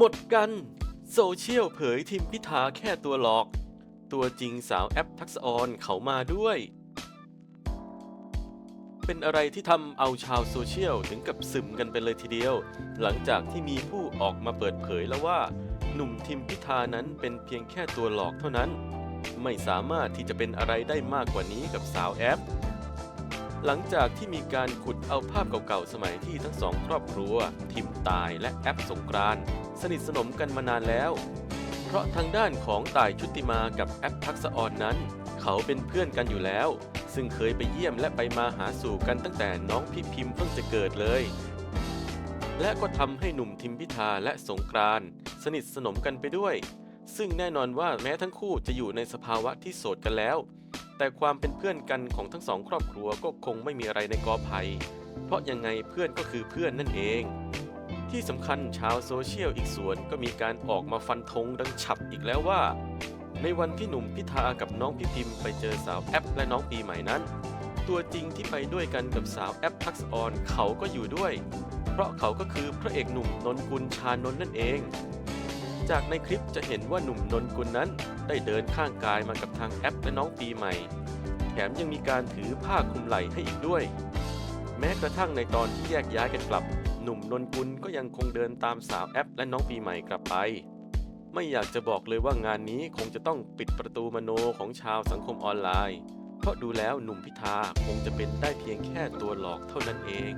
หมดกัน โซเชียลเผยทิมพิธาแค่ตัวหลอก ตัวจริงสาวแอปทักษออนเขามาด้วย เป็นอะไรที่ทำเอาชาวโซเชียลถึงกับซึมกันไปเลยทีเดียว หลังจากที่มีผู้ออกมาเปิดเผยแล้วว่า หนุ่มทิมพิธานั้นเป็นเพียงแค่ตัวหลอกเท่านั้น ไม่สามารถที่จะเป็นอะไรได้มากกว่านี้กับสาวแอป หลังจากที่มีการขุดเอาภาพเก่าๆ สมัยที่ทั้งสองครอบครัว ทิมตายและแอปสงกรานสนิทสนมกันมานานแล้ว เพราะทางด้านของต่ายชุติมากับแอปทักษะออนนั้น เขาเป็นเพื่อนกันอยู่แล้ว ซึ่งเคยไปเยี่ยมและไปมาหาสู่กันตั้งแต่น้องพี่พิมพ์เพิ่งจะเกิดเลย และก็ทำให้หนุ่มทิมพิธาและสงกรานสนิทสนมกันไปด้วย ซึ่งแน่นอนว่าแม้ทั้งคู่จะอยู่ในสภาวะที่โสดกันแล้ว แต่ความเป็นเพื่อนกันของทั้งสองครอบครัวก็คงไม่มีอะไรในกอไผ่เพราะยังไงเพื่อนก็คือเพื่อนนั่นเอง ที่สำคัญชาวโซเชียลอีกส่วนก็มีการออกมาฟันธงดังฉับอีกแล้วว่า ในวันที่หนุ่มพิธากับน้องพี่พิมไปเจอสาวแอปและน้องปีใหม่นั้น ตัวจริงที่ไปด้วยกันกับสาวแอปทักษออนเขาก็อยู่ด้วย เพราะเขาก็คือพระเอกหนุ่มนนกุลชานนท์นั่นเอง จากในคลิปจะเห็นว่าหนุ่มนนกุลนั้นได้เดินข้างกายมากับทางแอปและน้องปีใหม่ แถมยังมีการถือผ้าคลุมไหล่ให้อีกด้วย แม้กระทั่งในตอนที่แยกย้ายกันกลับ หนุ่มนนกุลก็ยังคงเดินตามสาวแอปและน้องปีใหม่กลับไป ไม่อยากจะบอกเลยว่างานนี้คงจะต้องปิดประตูมโนของชาวสังคมออนไลน์ เพราะดูแล้วหนุ่มพิธาคงจะเป็นได้เพียงแค่ตัวหลอกเท่านั้นเอง